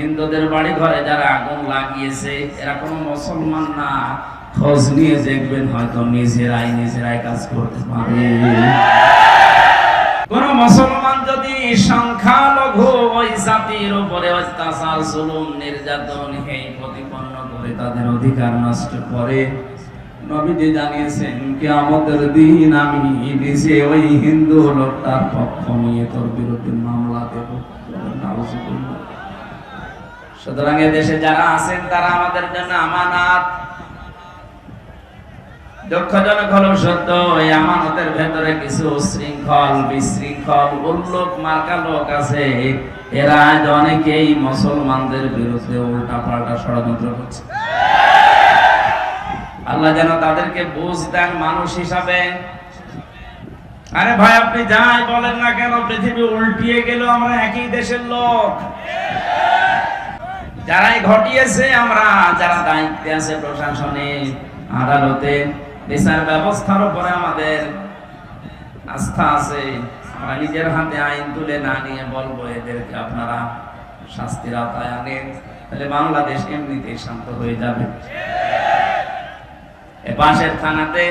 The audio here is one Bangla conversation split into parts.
হিন্দুদের বাড়ি ঘরে যারা আগুন লাগিয়েছে, এরা কোনো মুসলমান না। খোঁজ নিয়ে দেখবেন হয়তো নিজেরাই নিজেরাই কাজ করতে পারে কোন মুসলমান যদি সংখ্যালঘু ওই জাতির উপরে অত্যাচার, জুলুম, নির্যাতন হেই প্রতিপন্ন করে তাদের অধিকার নষ্ট করে, নবীজি জানিয়েছেন কি আমাদের দিন আমি নিজে ওই হিন্দু লোকটার পক্ষ নিয়ে তোর বিরুদ্ধে মামলা দেব। সুতরাং দেশে যারা আছেন, তারা আমাদের জন্য আমানাত। দুঃখজনক হলো সত্য, এই আমানতের ভেতরে কিছু শৃঙ্খল বিশৃঙ্খল, উল্লোক মার্কা লোক আছে। এরা আজ অনেকেই মুসলমানদের বিরুদ্ধে উল্টা পাল্টা ষড়যন্ত্র করছে। আল্লাহ যেন তাদেরকে বুঝ দেন মানুষ হিসাবে। আরে ভাই, আপনি যাই বলেন না কেন, পৃথিবী উল্টিয়ে গেল আমরা একই দেশের লোক। যারাই ঘটিয়েছে আমরা, যারা দায়িত্বে আছে প্রশাসনে, আদালতে, বিচার ব্যবস্থার উপরে আমাদের আস্থা আছে। আমরা নিজের হাতে আইন তুলে না নিয়ে বলব, এদেরকে আপনারা শাস্তির আওতায় আনেন। তাহলে বাংলাদেশ এমনিতেই শান্ত হয়ে যাবে। এ পাশের থানাতে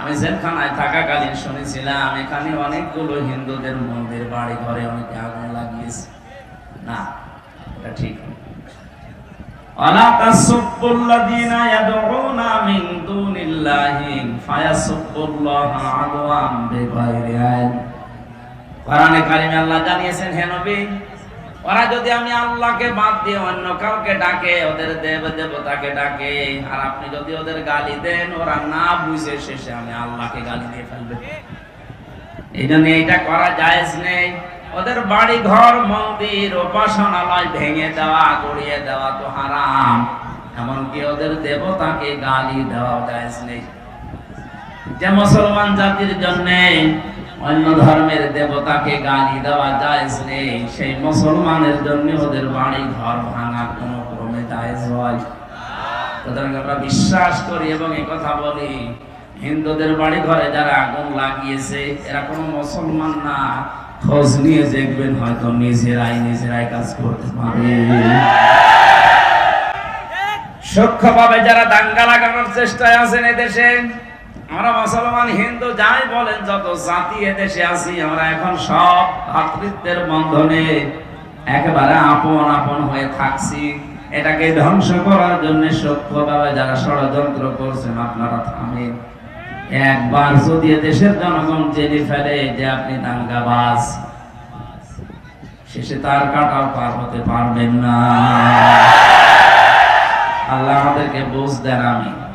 আমি জেলখানায় থাকাকালীন শুনেছিলাম, এখানে অনেকগুলো হিন্দুদের মন্দির বাড়ি ঘরে অনেকে আগুন লাগিয়েছে। না, এটা ঠিক। ولا تسبوا الذين يدعون من دون الله فيسبوا الله عدوا بغير علم কোরআনে কারিমে আল্লাহ জানিয়েছেন হে নবী ওরা যদি আমি আল্লাহকে বাদ দিয়ে অন্য কাউকে ডাকে ওদের দেব দেবতাকে ডাকে আর আপনি যদি ওদের গালি দেন ওরা না বুঝে শেষে আমি আল্লাহকে গালি দিয়ে ফেলবে এই জন্য এইটা করা জায়েজ নেই ওদের বাড়ি ঘর মন্দির উপাসনালয় ভেঙে দেওয়া গড়িয়ে দেওয়া তো হারাম এমনকি ওদের গালি দেওয়া যে মুসলমান জাতির অন্য ধর্মের দেবতাকে গালি দেওয়া নেই, সেই মুসলমানের জন্য ওদের বাড়ি ঘর ভাঙা কোনো ক্রমে আমরা বিশ্বাস করি এবং এই কথা বলি, হিন্দুদের বাড়ি ঘরে যারা আগুন লাগিয়েছে, এরা কোনো মুসলমান না। খোঁজ নিয়ে দেখবেন হয়তো নিজেরাই নিজেরাই কাজ করতে পারে। সূক্ষ্মভাবে যারা দাঙ্গা লাগানোর চেষ্টায় আছেন এদেশে, আমরা মুসলমান, হিন্দু যাই বলেন, যত জাতি এদেশে আছি, আমরা এখন সব ভাতৃত্বের বন্ধনে একেবারে আপন আপন হয়ে থাকছি। এটাকে ধ্বংস করার জন্য সূক্ষ্মভাবে যারা ষড়যন্ত্র করছেন, আপনারা থামেন। একবার যদি দেশের জনগণ জেনে ফেলে যে আপনি দাঙ্গাবাজ, শেষে তার কাটাও পার হতে পারবেন না। আল্লাহ আমাদেরকে বুঝ দেন আমি